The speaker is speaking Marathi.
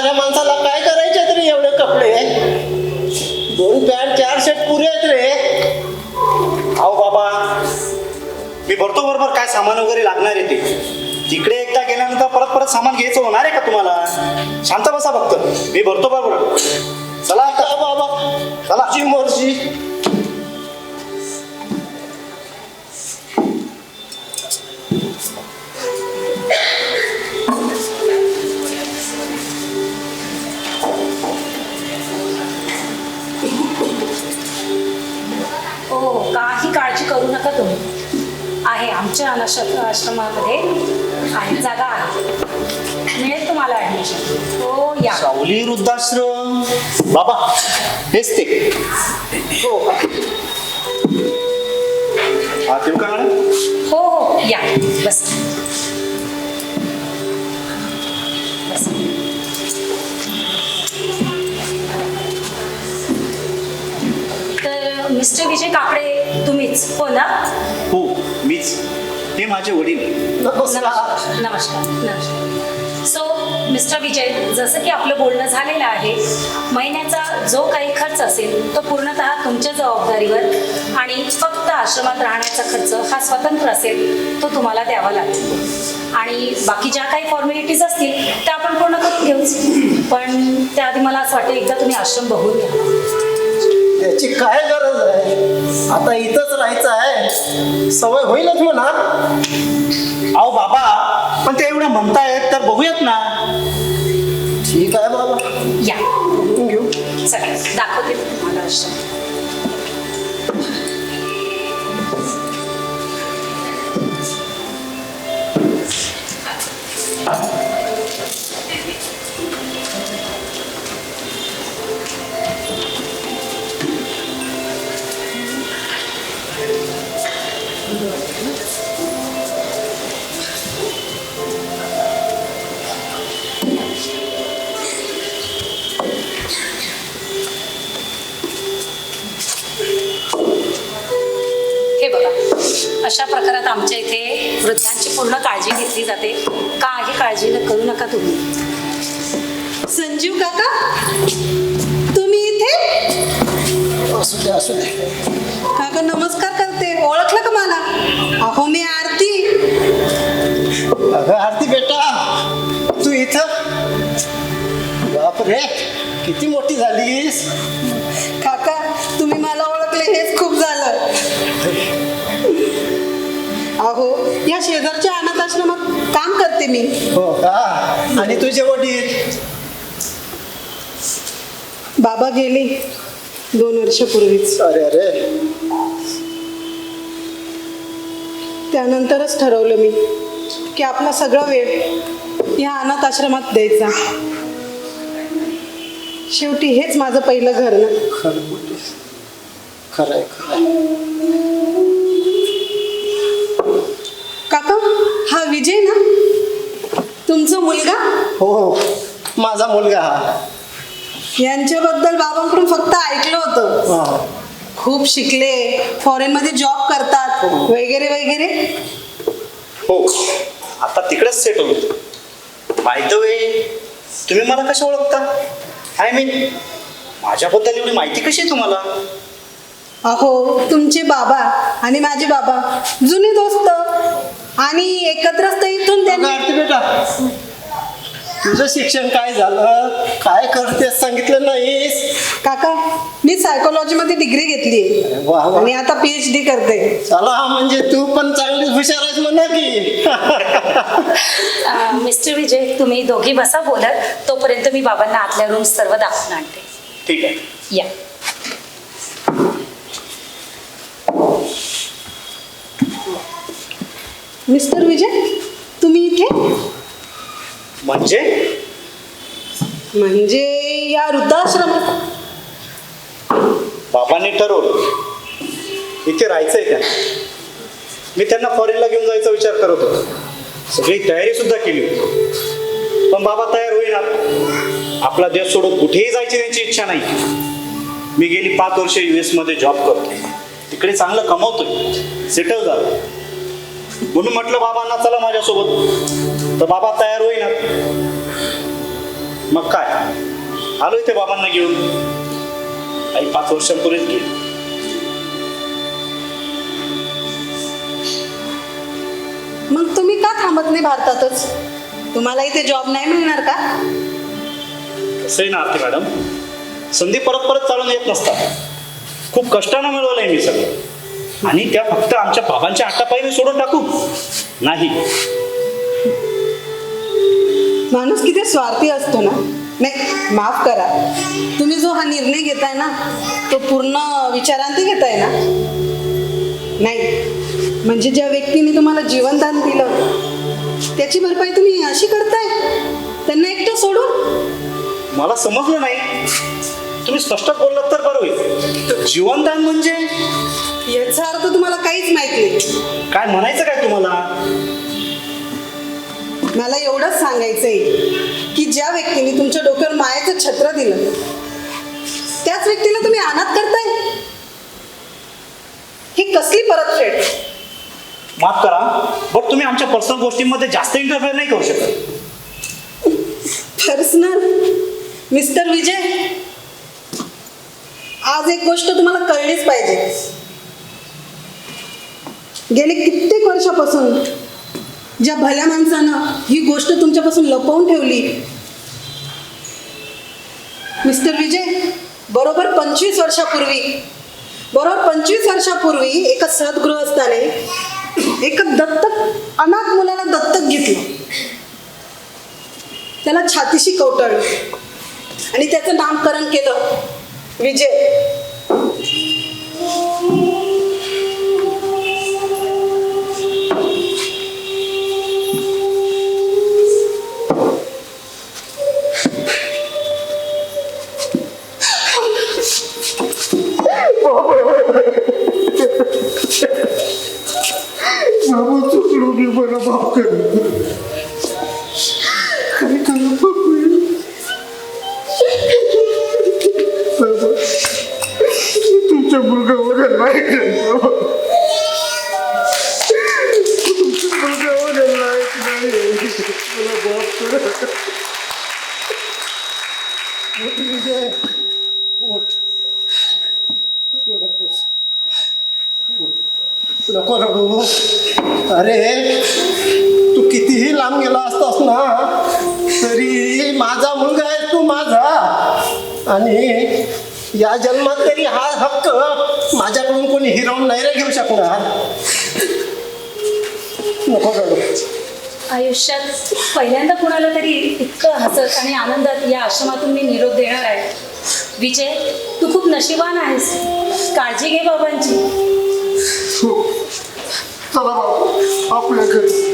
म्हाताऱ्या माणसाला काय करायचे तरी एवढे कपडे? दोन पॅन्ट चार शर्ट पुरे आहेत रे. अहो बाबा मी भरतो बरोबर काय सामान वगैरे लागणार आहे ते. तिकडे एकदा गेल्यानंतर परत परत सामान घ्यायचं होणार आहे का तुम्हाला? शांत बसा फक्त. मी भरतो बरोबर. चला आता. बाबा. चला. तुझी मर्जी. आहे आमच्या अनाश आश्रमामध्ये आहे जागा आहे. मिळेल तुम्हाला ॲडमिशन हो या. सावली वृद्धाश्रम. बाबा हेच ते. हो हा. का हो हो या. बस. मिस्टर विजय काकडे तुम्हीच. हो ना? हो. मीच हे माझे वडील. नमस्कार. नमस्कार नमस्कार. सो मिस्टर विजय जसं की आपलं बोलणं झालेलं आहे महिन्याचा जो काही खर्च असेल तो पूर्णतः तुमच्या जबाबदारीवर आणि फक्त आश्रमात राहण्याचा खर्च हा स्वतंत्र असेल तो तुम्हाला द्यावा लागेल. आणि बाकी ज्या काही फॉर्मॅलिटीज असतील त्या आपण पूर्ण करून घेऊच पण त्याआधी मला असं वाटतं एकदा तुम्ही आश्रम बघून घ्या. याची काय गरज आहे? आता इथंच राहायचं आहे. सवय होईलच म्हणा. अहो बाबा पण ते एवढं म्हणतायत तर बघूयात ना. ठीक आहे बाबा. या. घेऊ. चला दाखवते मी तुम्हाला आश्रम अशा प्रकारात आमच्या इथे वृद्धांची पूर्ण काळजी घेतली जाते. काही काळजी न करू नका तुम्ही. संजीव काका तुम्ही इथे? असू दे असू दे. काका नमस्कार करते. ओळखलं का मला? अहो मी आरती. अगं आरती बेटा तू इथं? बापरे किती मोठी झालीस. या शेजारच्या अनाथ आश्रमात काम करते मी. हो का? आणि तुझे वडील? बाबा गेले दोन वर्षापूर्वीच. अरे अरे. त्यानंतरच ठरवलं मी की आपला सगळा वेळ या अनाथ आश्रमात द्यायचा. शेवटी हेच माझं पहिलं घर ना खरं खरंय खरंय काका हा विजय ना? तुमचा मुलगा? हो हो. माझा मुलगा हा. यांच्याबद्दल बाबांकडून फक्त ऐकलं होतं. हा. खूप शिकले. फॉरेनमध्ये जॉब करतात. वगैरे वगैरे. हो. आता तिकडेच सेटल होतो. बाय द वे तुम्ही मला कसे ओळखता? आय मीन माझ्याबद्दल एवढी माहिती कशी आहे तुम्हाला? अहो तुमचे बाबा आणि माझे बाबा जुने दोस्त. आणि एकत्रच तर इथून त्यांनी बेटा तुझं शिक्षण काय झालं? काय करतेस? सांगितलं नाहीस? काका मी सायकोलॉजीमध्ये डिग्री घेतली. वा वा. आणि आता पीएच डी करते. चला म्हणजे तू पण चांगलीच हुशार आहेस म्हणा की. अं, मिस्टर विजय तुम्ही दोघी बसा बोलत तोपर्यंत मी बाबांना आतल्या रूम सर्व दाखवून आणते. ठीक आहे. या. मिस्टर विजय तुम्ही इथे? म्हणजे? म्हणजे या वृद्धाश्रमात. बाबांनी ठरवलं. इथे राहायचंय त्यांना मी त्यांना फॉरेनला घेऊन जायचा विचार करत होतो. सगळी तयारी सुद्धा केली होती. पण बाबा तयार होईना. आपला देश सोडून कुठेही जायची त्यांची इच्छा नाही. मी गेली पाच वर्ष यू मध्ये जॉब करतो तिकडे चांगलं कमवतोय. सेटल झालं. म्हणून म्हटलं बाबांना चला माझ्यासोबत. तर बाबा तयार होईना. मग काय? आलो इथे बाबांना घेऊन. आई पाच वर्षांपूर्वीच गेली. मग तुम्ही का थांबत नाही भारतातच? तुम्हाला इथे जॉब नाही मिळणार का? कसं ना आरती मॅडम? संधी परत परत चालून येत नसतात. खूप कष्टानं मिळवलंय मी सगळं. आणि त्या फक्त आमच्या बाबांच्या हातापायीने सोडून टाकू. नाही. माणूस किती स्वार्थी असतो ना? नाही माफ करा. तुम्ही जो हा निर्णय घेताय ना तो पूर्ण विचारांती घेताय ना? नाही. म्हणजे ज्या व्यक्तीने तुम्हाला जीवनदान दिलं त्याची भरपाई तुम्ही अशी करताय? त्यांना एकटं सोडून? मला समजलं नाही. तुम्ही स्पष्ट बोललात तर बरं होईल. तर जीवनदान म्हणजे? याचा अर्थ तुम्हाला काहीच माहीत नाही. काय म्हणायचं काय तुम्हाला? मला एवढंच सांगायचंय की ज्या व्यक्तीने तुमच्या डोक्यावर मायाचं छत्र दिलं त्याच व्यक्तीला तुम्ही अनाथ करताय? ही कसली परतफेड माफ करा बट तुम्ही आमच्या पर्सनल गोष्टींमध्ये जास्त इंटरफेअर नाही करू शकत. Personal mister Vijay. आज एक गोष्ट तुम्हाला कळलीच पाहिजे. गेले कित्येक वर्षापासून ज्या भल्या माणसानं ही गोष्ट तुमच्यापासून लपवून ठेवली. मिस्टर विजय बरोबर पंचवीस वर्षापूर्वी बरोबर पंचवीस वर्षापूर्वी एका सद्गृहस्थाने एका दत्तक अनाथ मुलाला दत्तक घेतलं. त्याला छातीशी कवटाळलं. आणि त्याचं नामकरण केलं विजय. ना तरी माझा मुलगा आहे तू माझा. आणि या जन्मात तरी हा हक्क माझ्याकडून कोणी हिरावून नाही रे घेऊ शकणार. नको रडू आयुष्यात पहिल्यांदा कुणाला तरी इतकं हसत आणि आनंदात या आश्रमातून मी निरोप देणार आहे. विजय तू खूप नशिबान आहेस. काळजी घे बाबांची. चला बाबा आपल्या घरी.